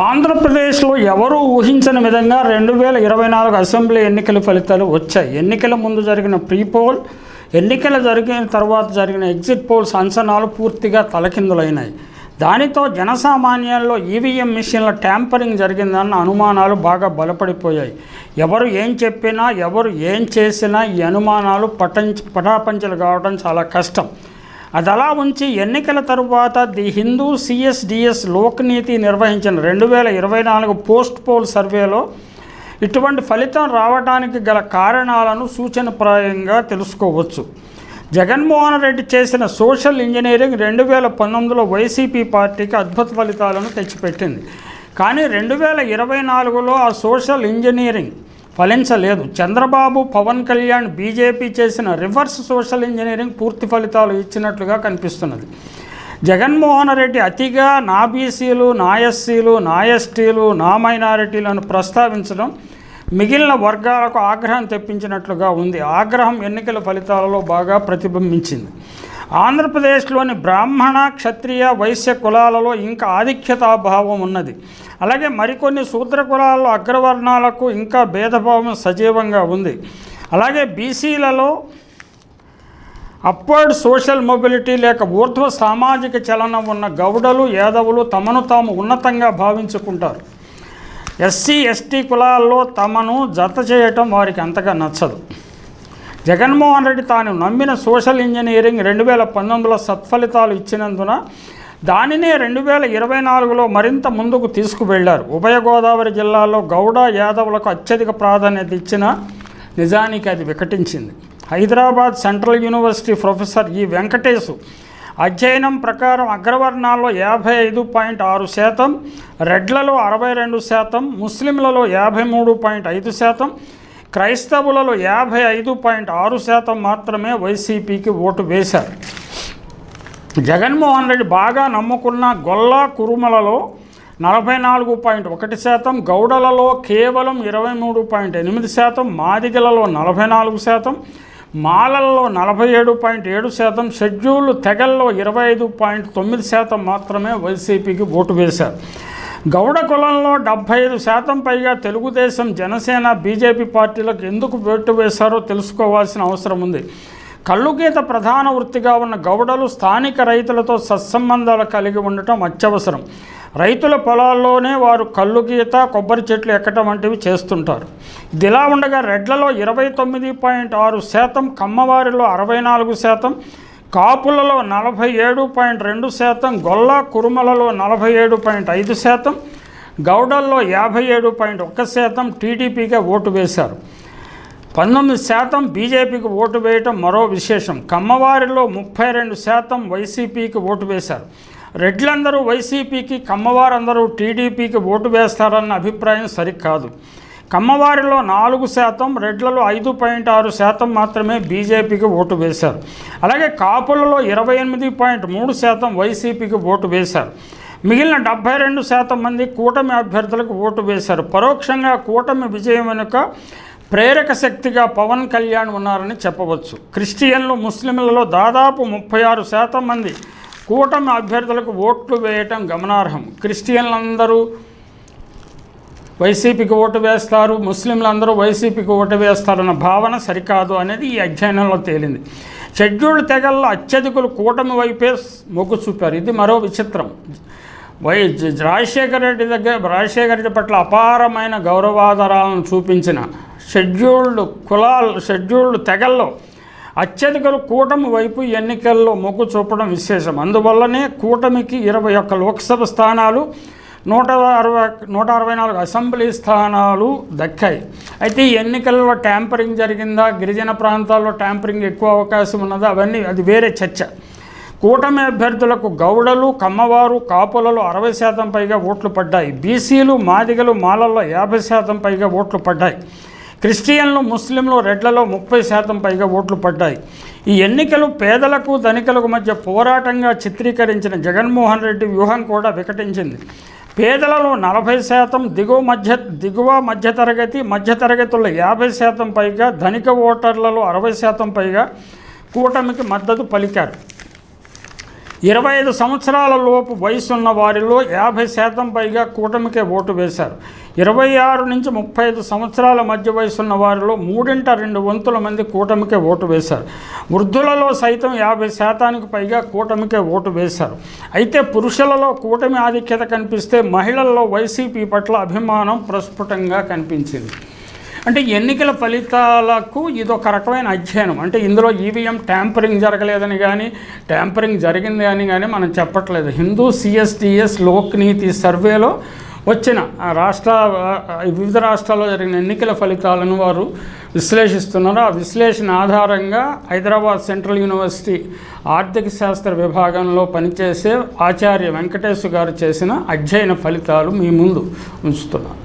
ఆంధ్రప్రదేశ్లో ఎవరూ ఊహించని విధంగా రెండు వేల ఇరవై నాలుగు అసెంబ్లీ ఎన్నికల ఫలితాలు వచ్చాయి. ఎన్నికల ముందు జరిగిన ప్రీ పోల్ ఎన్నికలు జరిగిన తర్వాత జరిగిన ఎగ్జిట్ పోల్స్ అంచనాలు పూర్తిగా తలకిందులైనాయి. దానితో జనసామాన్యాల్లో ఈవీఎం మిషన్ల ట్యాంపరింగ్ జరిగిందన్న అనుమానాలు బాగా బలపడిపోయాయి. ఎవరు ఏం చెప్పినా ఎవరు ఏం చేసినా ఈ అనుమానాలు పటంచ పటాపంచలు కావడం చాలా కష్టం. అది అలా ఉంచి ఎన్నికల తరువాత ది హిందూ సిఎస్డిఎస్ లోక్నీతి నిర్వహించిన రెండు వేల ఇరవై నాలుగు పోస్ట్ పోల్ సర్వేలో ఇటువంటి ఫలితం రావడానికి గల కారణాలను సూచనప్రాయంగా తెలుసుకోవచ్చు. జగన్మోహన్ రెడ్డి చేసిన సోషల్ ఇంజనీరింగ్ రెండు వేల పంతొమ్మిదిలో వైసీపీ పార్టీకి అద్భుత ఫలితాలను తెచ్చిపెట్టింది. కానీ రెండు వేల ఇరవై నాలుగులో ఆ సోషల్ ఇంజనీరింగ్ ఫలించలేదు. చంద్రబాబు పవన్ కళ్యాణ్ బీజేపీ చేసిన రివర్స్ సోషల్ ఇంజనీరింగ్ పూర్తి ఫలితాలు ఇచ్చినట్లుగా కనిపిస్తున్నది. జగన్మోహన్ రెడ్డి అతిగా నా బీసీలు నా ఎస్సీలు నా ఎస్టీలు నా మైనారిటీలను ప్రస్తావించడం మిగిలిన వర్గాలకు ఆగ్రహం తెప్పించినట్లుగా ఉంది. ఆగ్రహం ఎన్నికల ఫలితాలలో బాగా ప్రతిబింబించింది. ఆంధ్రప్రదేశ్లోని బ్రాహ్మణ క్షత్రియ వైశ్య కులాలలో ఇంకా ఆధిక్యతాభావం ఉన్నది. అలాగే మరికొన్ని శూద్ర కులాల్లో అగ్రవర్ణాలకు ఇంకా భేదభావం సజీవంగా ఉంది. అలాగే బీసీలలో అప్వర్డ్ సోషల్ మొబిలిటీ లేక ఊర్ధ్వ సామాజిక చలనం ఉన్న గౌడలు యాదవులు తమను తాము ఉన్నతంగా భావించుకుంటారు. ఎస్సీ ఎస్టీ కులాల్లో తమను జత చేయటం వారికి అంతగా నచ్చదు. జగన్మోహన్ రెడ్డి తాను నమ్మిన సోషల్ ఇంజనీరింగ్ రెండు వేల పంతొమ్మిదిలో సత్ఫలితాలు ఇచ్చినందున దానినే రెండు వేల ఇరవై నాలుగులో మరింత ముందుకు తీసుకువెళ్ళారు. ఉభయ గోదావరి జిల్లాలో గౌడ యాదవులకు అత్యధిక ప్రాధాన్యత ఇచ్చిన నిజానికి అది వికటించింది. హైదరాబాద్ సెంట్రల్ యూనివర్సిటీ ప్రొఫెసర్ ఈ వెంకటేశు అధ్యయనం ప్రకారం అగ్రవర్ణాల్లో యాభై ఐదు పాయింట్ ఆరు శాతం రెడ్లలో అరవై రెండు శాతం ముస్లింలలో యాభై మూడు పాయింట్ ఐదు శాతం క్రైస్తవులలో యాభై ఐదు పాయింట్ ఆరు శాతం మాత్రమే వైసీపీకి ఓటు వేశారు. జగన్మోహన్ రెడ్డి బాగా నమ్ముకున్న గొల్ల కురుమలలో నలభై నాలుగు పాయింట్ ఒకటి శాతం గౌడలలో కేవలం ఇరవై మూడు పాయింట్ ఎనిమిది శాతం మాదిగలలో నలభై నాలుగు శాతం మాలల్లో నలభై ఏడు పాయింట్ ఏడు శాతం షెడ్యూల్ తెగల్లో ఇరవై ఐదు పాయింట్ తొమ్మిది శాతం మాత్రమే వైసీపీకి ఓటు వేశారు. గౌడ కులంలో డెబ్భై ఐదు శాతం పైగా తెలుగుదేశం జనసేన బీజేపీ పార్టీలకు ఎందుకు వేటు వేశారో తెలుసుకోవాల్సిన అవసరం ఉంది. కళ్ళుగీత ప్రధాన వృత్తిగా ఉన్న గౌడలు స్థానిక రైతులతో సత్సంబంధాలు కలిగి ఉండటం అత్యవసరం. రైతుల పొలాల్లోనే వారు కళ్ళుగీత కొబ్బరి చెట్లు ఎక్కటం వంటివి చేస్తుంటారు. ఇదిలా ఉండగా రెడ్లలో ఇరవై తొమ్మిది పాయింట్ ఆరు శాతం కమ్మవారిలో అరవై నాలుగు శాతం కాపులలో నలభై ఏడు పాయింట్ రెండు శాతం గొల్ల కురుమలలో నలభై ఏడు పాయింట్ ఐదు శాతం గౌడల్లో యాభై ఏడు పాయింట్ ఒక్క శాతం టీడీపీగా ఓటు వేశారు. పంతొమ్మిది శాతం బీజేపీకి ఓటు వేయటం మరో విశేషం. కమ్మవారిలో ముప్పై రెండు శాతం వైసీపీకి ఓటు వేశారు. రెడ్లందరూ వైసీపీకి కమ్మవారందరూ టీడీపీకి ఓటు వేస్తారన్న అభిప్రాయం సరికాదు కమ్మవారిలో నాలుగు శాతం రెడ్లలో ఐదు పాయింట్ ఆరు శాతం మాత్రమే బీజేపీకి ఓటు వేశారు. అలాగే కాపులలో ఇరవై ఎనిమిది పాయింట్ మూడు శాతం వైసీపీకి ఓటు వేశారు. మిగిలిన డెబ్బై రెండు శాతం మంది కూటమి అభ్యర్థులకు ఓటు వేశారు. పరోక్షంగా కూటమి విజయం వెనుక ప్రేరక శక్తిగా పవన్ కళ్యాణ్ ఉన్నారని చెప్పవచ్చు. క్రిస్టియన్లు ముస్లింలలో దాదాపు ముప్పై ఆరు శాతం మంది కూటమి అభ్యర్థులకు ఓట్లు వేయటం గమనార్హం. క్రిస్టియన్లందరూ వైసీపీకి ఓటు వేస్తారు ముస్లింలందరూ వైసీపీకి ఓటు వేస్తారన్న భావన సరికాదు అనేది ఈ అధ్యయనంలో తేలింది. షెడ్యూల్డ్ తెగల్లో అత్యధికులు కూటమి వైపే మొగ్గు చూపారు. ఇది మరో విచిత్రం. వై జ- రాజశేఖర రెడ్డి దగ్గర రాజశేఖర రెడ్డి పట్ల అపారమైన గౌరవాధారాలను చూపించిన షెడ్యూల్డ్ కులాలు షెడ్యూల్డ్ తెగల్లో అత్యధికులు కూటమి వైపు ఎన్నికల్లో మొగ్గు చూపడం విశేషం. అందువల్లనే కూటమికి ఇరవై ఒక్క లోక్సభ స్థానాలు నూట అరవై నూట అరవై నాలుగు అసెంబ్లీ స్థానాలు దక్కాయి. అయితే ఈ ఎన్నికల్లో ట్యాంపరింగ్ జరిగిందా? గిరిజన ప్రాంతాల్లో ట్యాంపరింగ్ ఎక్కువ అవకాశం ఉన్నదా? అవన్నీ అది వేరే చర్చ. కూటమి అభ్యర్థులకు గౌడలు కమ్మవారు కాపులలో అరవై శాతం పైగా ఓట్లు పడ్డాయి. బీసీలు మాదిగలు మాలల్లో యాభై శాతం పైగా ఓట్లు పడ్డాయి. క్రిస్టియన్లు ముస్లింలు రెడ్లలో ముప్పై శాతం పైగా ఓట్లు పడ్డాయి. ఈ ఎన్నికలు పేదలకు ధనికులకు మధ్య పోరాటంగా చిత్రీకరించిన జగన్మోహన్ రెడ్డి వ్యూహం కూడా వికటించింది. పేదలలో నలభై శాతం దిగువ మధ్య దిగువ మధ్యతరగతి మధ్యతరగతుల్లో యాభై శాతం పైగా ధనిక ఓటర్లలో అరవై శాతం పైగా కూటమికి మద్దతు పలికారు. ఇరవై ఐదు సంవత్సరాల లోపు వయసున్న వారిలో యాభై శాతం పైగా కూటమికే ఓటు వేశారు. ఇరవై ఆరు నుంచి ముప్పై ఐదు సంవత్సరాల మధ్య వయసున్న వారిలో మూడింట రెండు వంతుల మంది కూటమికే ఓటు వేశారు. వృద్ధులలో సైతం యాభై శాతానికి పైగా కూటమికే ఓటు వేశారు. అయితే పురుషులలో కూటమి ఆధిక్యత కనిపిస్తే మహిళల్లో వైసీపీ పట్ల అభిమానం ప్రస్ఫుటంగా కనిపించింది. అంటే ఎన్నికల ఫలితాలకు ఇదొక రకమైన అధ్యయనం. అంటే ఇందులో ఈవీఎం ట్యాంపరింగ్ జరగలేదని కానీ ట్యాంపరింగ్ జరిగింది అని కానీ మనం చెప్పట్లేదు. హిందూ సిఎస్టిఎస్ లోక్నీతి సర్వేలో వచ్చిన రాష్ట్ర వివిధ రాష్ట్రాల్లో జరిగిన ఎన్నికల ఫలితాలను వారు విశ్లేషిస్తున్నారు. ఆ విశ్లేషణ ఆధారంగా హైదరాబాద్ సెంట్రల్ యూనివర్సిటీ ఆర్థిక శాస్త్ర విభాగంలో పనిచేసే ఆచార్య వెంకటేశ్వర గారు చేసిన అధ్యయన ఫలితాలు మీ ముందు ఉంచుతున్నాను.